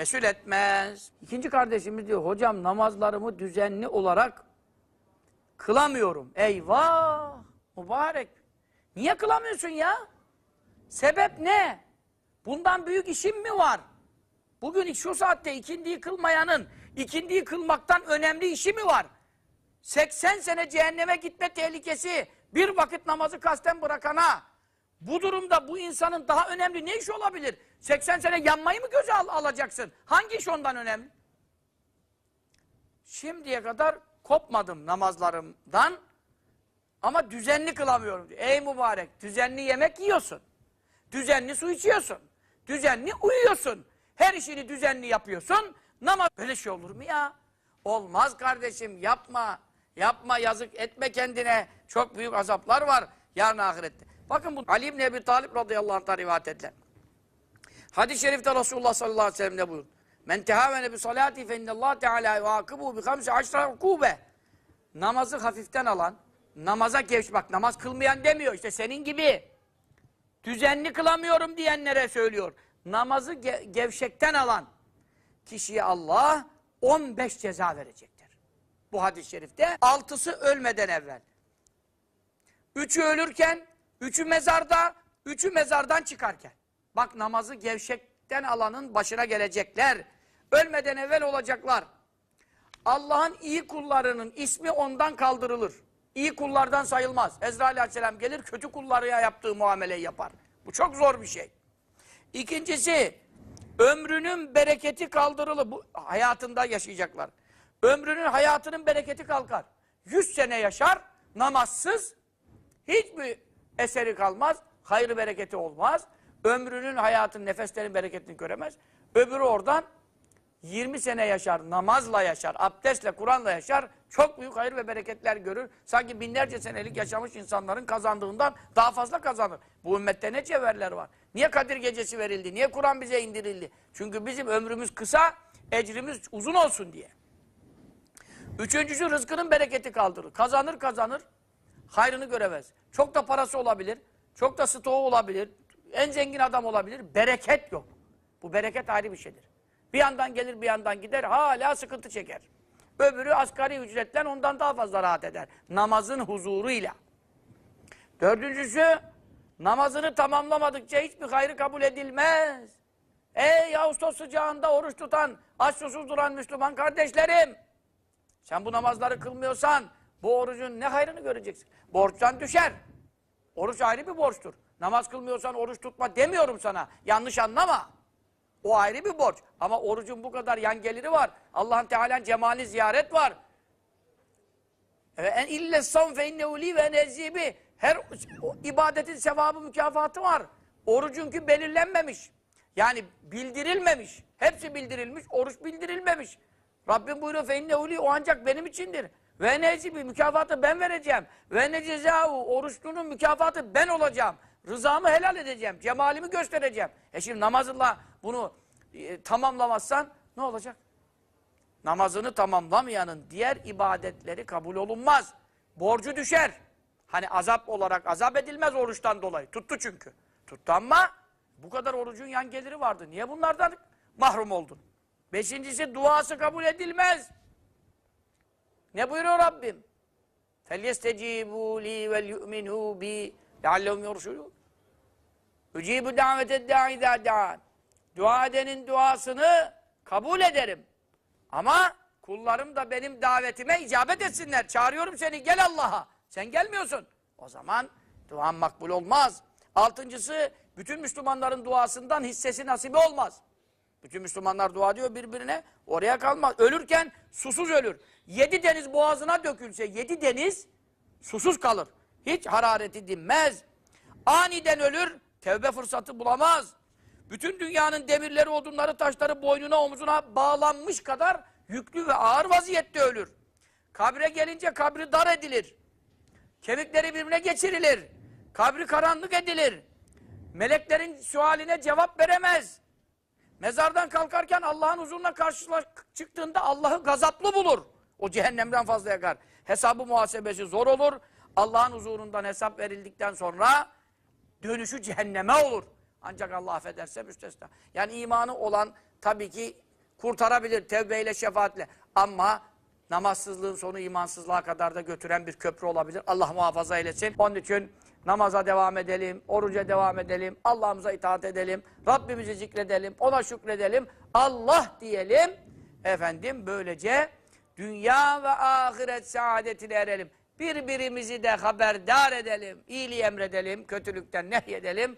mesul etmez. İkinci kardeşimiz diyor hocam namazlarımı düzenli olarak kılamıyorum. Eyvah mübarek. Niye kılamıyorsun ya? Sebep ne? Bundan büyük işim mi var? Bugün şu saatte ikindiyi kılmayanın ikindiyi kılmaktan önemli işi mi var? 80 sene cehenneme gitme tehlikesi bir vakit namazı kasten bırakana bu durumda bu insanın daha önemli ne iş olabilir? 80 sene yanmayı mı göze al alacaksın? Hangi iş ondan önemli? Şimdiye kadar kopmadım namazlarımdan ama düzenli kılamıyorum. Ey mübarek düzenli yemek yiyorsun. Düzenli su içiyorsun. Düzenli uyuyorsun. Her işini düzenli yapıyorsun. Namaz böyle şey olur mu ya? Olmaz kardeşim yapma. Yapma yazık etme kendine. Çok büyük azaplar var yarın ahirette. Bakın bu Ali İbni Ebi Talip radıyallahu anh'tan rivayet edilen. Hadis-i şerifte Resulullah sallallahu aleyhi ve sellem ne buyurdu? Men tehavene bi salati fe innallah teala yuakibu bi hamsi aşra ukube. Namazı hafiften alan, namaza gevş bak namaz kılmayan demiyor işte senin gibi. Düzenli kılamıyorum diyenlere söylüyor. Namazı ge gevşekten alan kişiye Allah 15 ceza verecektir. Bu hadis-i şerifte. Altısı ölmeden evvel. Üçü ölürken, üçü mezarda, üçü mezardan çıkarken. Bak namazı gevşekten alanın başına gelecekler. Ölmeden evvel olacaklar. Allah'ın iyi kullarının ismi ondan kaldırılır. İyi kullardan sayılmaz. Ezrail aleyhisselam gelir kötü kullarına yaptığı muameleyi yapar. Bu çok zor bir şey. İkincisi ömrünün bereketi kaldırılır. Bu hayatında yaşayacaklar. Ömrünün hayatının bereketi kalkar. Yüz sene yaşar namazsız hiçbir eseri kalmaz. Hayrı bereketi olmaz. Ömrünün hayatın nefeslerin bereketini göremez. Öbürü oradan 20 sene yaşar, namazla yaşar, abdestle, Kur'an'la yaşar. Çok büyük hayır ve bereketler görür. Sanki binlerce senelik yaşamış insanların kazandığından daha fazla kazanır. Bu ümmette ne cevherler var? Niye Kadir Gecesi verildi? Niye Kur'an bize indirildi? Çünkü bizim ömrümüz kısa, ecrimiz uzun olsun diye. Üçüncüsü rızkının bereketi kaldırır. Kazanır kazanır, hayrını göremez. Çok da parası olabilir, çok da stoğu olabilir, en zengin adam olabilir. Bereket yok. Bu bereket ayrı bir şeydir. Bir yandan gelir bir yandan gider hala sıkıntı çeker. Öbürü asgari ücretten ondan daha fazla rahat eder. Namazın huzuruyla. Dördüncüsü namazını tamamlamadıkça hiçbir hayrı kabul edilmez. Ey Ağustos sıcağında oruç tutan, aç susuz duran Müslüman kardeşlerim. Sen bu namazları kılmıyorsan bu orucun ne hayrını göreceksin? Borçtan düşer. Oruç ayrı bir borçtur. Namaz kılmıyorsan oruç tutma demiyorum sana. Yanlış anlama. O ayrı bir borç. Ama orucun bu kadar yan geliri var. Allah'ın Teala'nın cemali ziyaret var. En ille savm fe innehu li ve nezzibi. Her ibadetin sevabı mükafatı var. Orucunki belirlenmemiş. Yani bildirilmemiş. Hepsi bildirilmiş. Oruç bildirilmemiş. Rabbim buyuruyor fe innehu li o ancak benim içindir. Ve nezzibi mükafatı ben vereceğim. Ve ne cezavu oruçlunun mükafatı ben olacağım. Rızamı helal edeceğim. Cemalimi göstereceğim. E şimdi namazla bunu e, tamamlamazsan ne olacak? Namazını tamamlamayanın diğer ibadetleri kabul olunmaz. Borcu düşer. Hani azap olarak azap edilmez oruçtan dolayı. Tuttu çünkü. Tuttu ama bu kadar orucun yan geliri vardı. Niye bunlardan mahrum oldun? Beşincisi duası kabul edilmez. Ne buyuruyor Rabbim? فَلْيَسْتَجِيبُوا لِي وَلْيُؤْمِنُوا بِي لَعَلَّهُمْ يَرْشُدُونَ Ücibu davete da'i da'an. Dua edenin duasını kabul ederim. Ama kullarım da benim davetime icabet etsinler. Çağırıyorum seni gel Allah'a. Sen gelmiyorsun. O zaman duan makbul olmaz. Altıncısı bütün Müslümanların duasından hissesi nasibi olmaz. Bütün Müslümanlar dua diyor birbirine. Oraya kalmaz. Ölürken susuz ölür. Yedi deniz boğazına dökülse yedi deniz susuz kalır. Hiç harareti dinmez. Aniden ölür. Tevbe fırsatı bulamaz. Bütün dünyanın demirleri, odunları, taşları boynuna, omzuna bağlanmış kadar yüklü ve ağır vaziyette ölür. Kabre gelince kabri dar edilir. Kemikleri birbirine geçirilir. Kabri karanlık edilir. Meleklerin sualine cevap veremez. Mezardan kalkarken Allah'ın huzuruna karşılaş çıktığında Allah'ı gazaplı bulur. O cehennemden fazla yakar. Hesabı muhasebesi zor olur. Allah'ın huzurundan hesap verildikten sonra dönüşü cehenneme olur. Ancak Allah affederse müstesna. Yani imanı olan tabii ki kurtarabilir tevbeyle, şefaatle. Ama namazsızlığın sonu imansızlığa kadar da götüren bir köprü olabilir. Allah muhafaza eylesin. Onun için namaza devam edelim, oruca devam edelim, Allah'ımıza itaat edelim, Rabbimizi zikredelim, ona şükredelim, Allah diyelim. Efendim böylece dünya ve ahiret saadetine erelim. Birbirimizi de haberdar edelim, iyiliği emredelim, kötülükten nehyedelim.